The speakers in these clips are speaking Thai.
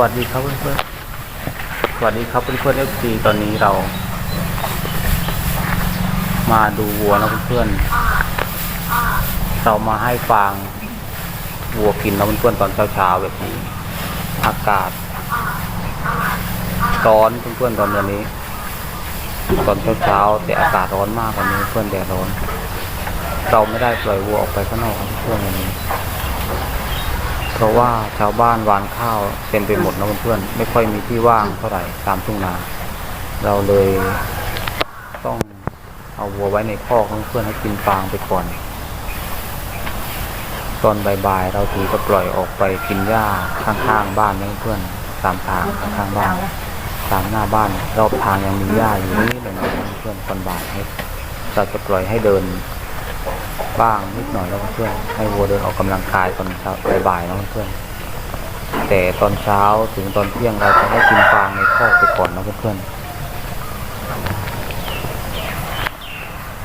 วัสดีครับเพื่อนๆ สวัสดีครับเพื่อนๆเอฟซีตอนนี้เรา มาดูวัวนะเพื่อนๆ เรามาให้ฟางวัวกินนะเพื่อนๆตอนเช้าๆแบบนี้ อากาศร้อนเพื่อนๆตอนวันนี้ ตอนเช้าๆแต่อากาศร้อนมากกว่านี้เพื่อนแดดร้อน เราไม่ได้ปล่อยวัวออกไปข้างนอกเพื่อนวันนี้ เพราะว่าชาวบ้านหวานข้าวเต็มไปหมดนะเพื่อนๆไม่ค่อยมีที่ว่างเท่าไหร่ตามทุ่งนา เราเลยต้องเอาวัวไว้ในคอกของเพื่อนให้กินฟางไปก่อน ตอนบ่ายๆเราถือจะปล่อยออกไปกินหญ้าข้างๆบ้านนะเพื่อนๆตามทางข้างบ้านตามหน้าบ้านรอบทางยังมีหญ้าอยู่นิดหน่อยนะเพื่อนตอนบ่ายเราจะปล่อยให้เดิน บ้างนิดหน่อยแล้วเพื่อนให้วัวเดินออกกำลังกายตอนเช้าบ่ายๆนะเพื่อนแต่ตอนเช้าถึงตอนเที่ยงเราจะให้กินฟางในคอกไปก่อนนะเพื่อน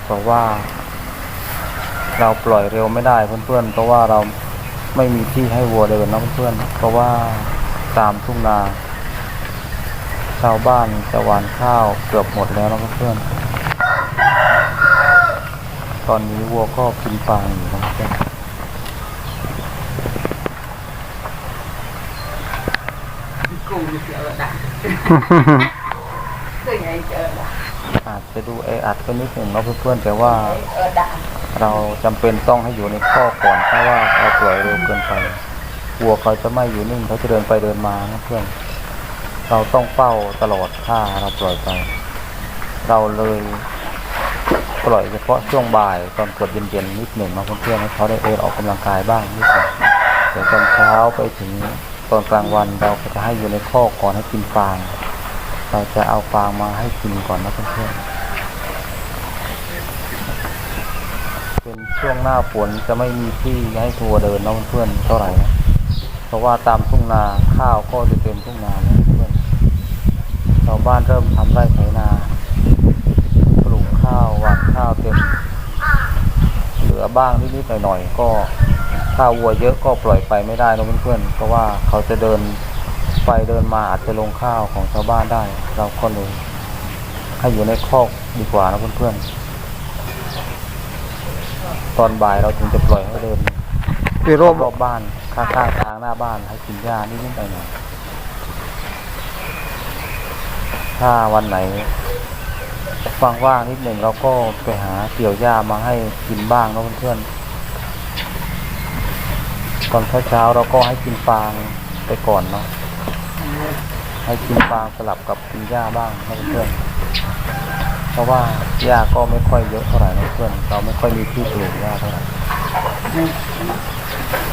เพราะว่า เราปล่อยเร็วไม่ได้เพื่อนๆเพราะว่าเราไม่มีที่ให้วัวเดินนะเพื่อนเพราะว่าตามทุ่งนาชาวบ้านจะหวานข้าวเกือบหมดแล้วนะเพื่อนๆ ตอนนี้วัวก็กินฟางอยู่นะเพื่อน cùng chợ đã từ ngày chợ đã อาจจะดูแออัดก็นิดหนึ่งเนาะเพื่อนๆแต่ว่าเราจำเป็นต้องให้อยู่ในข้อกก่อนเพราะว่าเราปล่อยเร็วเกินไปวัวเขาจะไม่อยู่นิ่งเขาจะเดินไปเดินมานะเพื่อน เราต้องเฝ้าตลอดถ้าเราปล่อยไป เราเลย ปล่อยเฉพาะช่วงบ่ายตอนกือบเย็นๆนิดหนึ่งนะเพื่อนๆให้เขาได้เดินออกกำลังกายบ้างนิดหน่อยแต่ตอนเช้าไปถึงตอนกลางวันเราก็จะให้อยู่ในข้อก่อนให้กินฟาง เราจะเอาฟางมาให้กินก่อนนะเพื่อนๆเป็นช่วงหน้าฝนจะไม่มีที่ให้ทัวเดินนะเพื่อนๆเท่าไหร่นะเพราะว่าตามทุ่งนาข้าวก็จะเต็มทุ่งนาแล้วเพื่อนชาวบ้านเริ่มทำไร่ไถนา ปลูกข้าวหว่านข้าวเต็ม เหลือ บ้างนิดๆหน่อยๆก็ถ้าวัวเยอะก็ปล่อยไปไม่ได้นะเพื่อนๆเพราะว่าเขาจะเดินไปเดินมาอาจจะลงข้าวของชาวบ้านได้ เราก็เลยให้อยู่ในคอกดีกว่านะเพื่อนๆตอนบ่ายเราถึงจะปล่อยให้เดินคือรอบบรอบบ้านข้างๆทางหน้าบ้านให้กินหญ้านิดๆหน่อยๆถ้าวันไหน ว่างๆนิดหนึ่งเราก็ไปหาเกี่ยวหญ้ามาให้กินบ้างนะเพื่อนๆตอนเช้าๆเราก็ให้กินฟางไปก่อนเนาะให้กินฟางสลับกับกินหญ้าบ้างนะเพื่อนๆเพราะว่าหญ้าก็ไม่ค่อยเยอะเท่าไหร่นะเพื่อนเราไม่ค่อยมีที่ปลูกหญ้าเท่าไหร่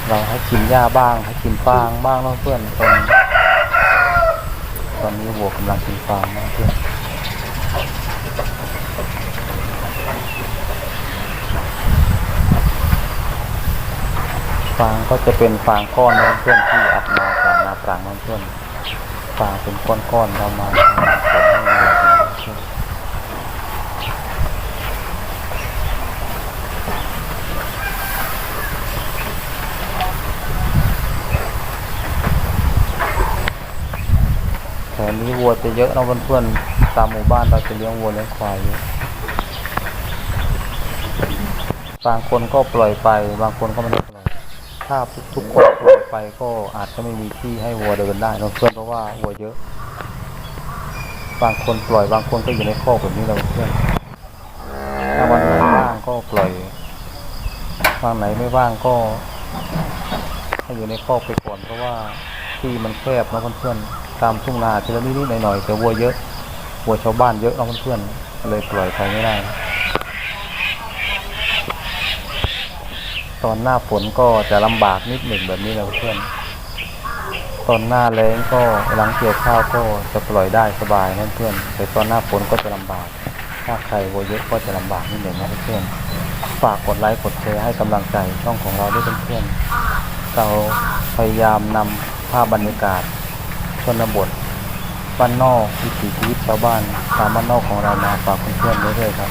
เราให้กินหญ้าบ้าง ให้กินฟางบ้างนะเพื่อนตอนตอนนี้วัวกำลังกินฟางนะเพื่อน ฟางก็จะเป็นฟางก้อนนเพื่อนที่อัดมาจากนาปรังนเพื่อนฟางเป็นก้อนๆเรามาผสมให้เพื่อนแถวนี้วัวจะเยอะนะเพื่อนๆตามหมู่บ้านเราจะเลี้ยงวัวเลี้ยงควายเยอะบางคนก็ปล่อยไป บางคนก็ไม่ได้ปล่อย ถ้าทุกคนปล่อยไปก็อาจจะไม่มีที่ให้วัวเดินได้นะเพื่อนเพราะว่าวัวเยอะ บางคนปล่อยบางคนก็อยู่ในคอกแบบนี้เราเพื่อนถ้าวันไหนว่างก็ปล่อยวันไหนไม่ว่างก็ให้อยู่ในคอกไปก่อนเพราะว่าที่มันแคบนะเพื่อนๆตามทุ่งนาทีละนิดๆหน่อยๆแต่วัวเยอะวัวชาวบ้านเยอะนะเพื่อนๆเลยปล่อยไปไม่ได้ ตอนหน้าฝนก็จะลำบากนิดหนึ่งแบบนี้นะเพื่อน ตอนหน้าแล้งก็หลังเกี่ยวข้าวก็จะปล่อยได้สบายนะเพื่อน แต่ตอนหน้าฝนก็จะลำบาก ถ้าใครวัวเยอะก็จะลำบากนิดหนึ่งนะเพื่อน ฝากกดไลค์กดแชร์ให้กำลังใจช่องของเราด้วยเพื่อนเราพยายามนำภาพบรรยากาศชนบทบ้านนอกวิถีชีวิตชาวบ้านตามบ้านนอกของเรามาฝากเพื่อนๆเรื่อยๆครับ